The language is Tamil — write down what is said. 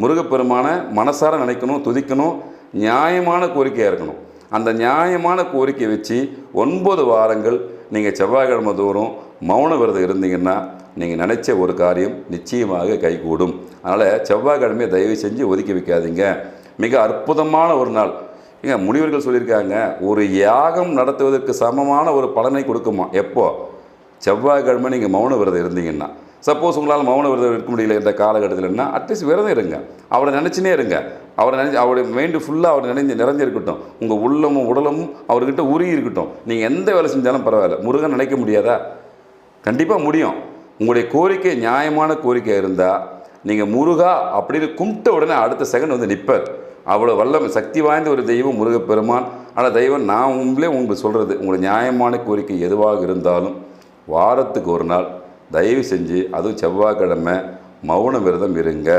முருகப்பெருமான மனசார நினைக்கணும் துதிக்கணும் நியாயமான கோரிக்கையாக இருக்கணும். அந்த நியாயமான கோரிக்கையை வச்சு ஒன்பது வாரங்கள் நீங்கள் செவ்வாய்க்கிழமை தோறும் மௌன விரதம் இருந்தீங்கன்னா நீங்கள் நினச்ச ஒரு காரியம் நிச்சயமாக கைகூடும். அதனால் செவ்வாய்க்கிழமையை தயவு செஞ்சு ஒதுக்கி வைக்காதீங்க. மிக அற்புதமான ஒரு நாள். ஏங்க முனிவர்கள் சொல்லியிருக்காங்க ஒரு யாகம் நடத்துவதற்கு சமமான ஒரு பலனை கொடுக்குமா? எப்போ? செவ்வாய்க்கிழமை நீங்கள் மௌன விரதம் இருந்தீங்கன்னா. சப்போஸ் உங்களால் மௌன விரதம் இருக்க முடியல இந்த காலகட்டத்தில்னா அட்லீஸ்ட் விரதம் இருங்க. அவரை நினச்சினே இருங்க. அவரை நினச்சி அவருடைய மைண்டு ஃபுல்லாக அவர் நினைஞ்சு நிறைஞ்சிருக்கட்டும் உங்கள் உள்ளமும் உடலமும் அவர்கிட்ட உருகி இருக்கட்டும். நீங்கள் எந்த வேலை செஞ்சாலும் பரவாயில்ல. முருகன் நினைக்க முடியாதா? கண்டிப்பாக முடியும். உங்களுடைய கோரிக்கை நியாயமான கோரிக்கை இருந்தால் நீங்கள் முருகா அப்படின்னு கும்பிட்ட உடனே அடுத்த செகண்ட் வந்து நிற்பார் அவ்வளோ வல்லம் சக்தி வாய்ந்த ஒரு தெய்வம் முருகப்பெருமான். ஆனால் தெய்வம் நான் உங்களே உங்களுக்கு சொல்கிறது உங்களுடைய நியாயமான கோரிக்கை எதுவாக இருந்தாலும் வாரத்துக்கு ஒரு நாள் தயவு செஞ்சு அதுவும் செவ்வாய்க்கிழமை மௌன விரதம் இருங்க.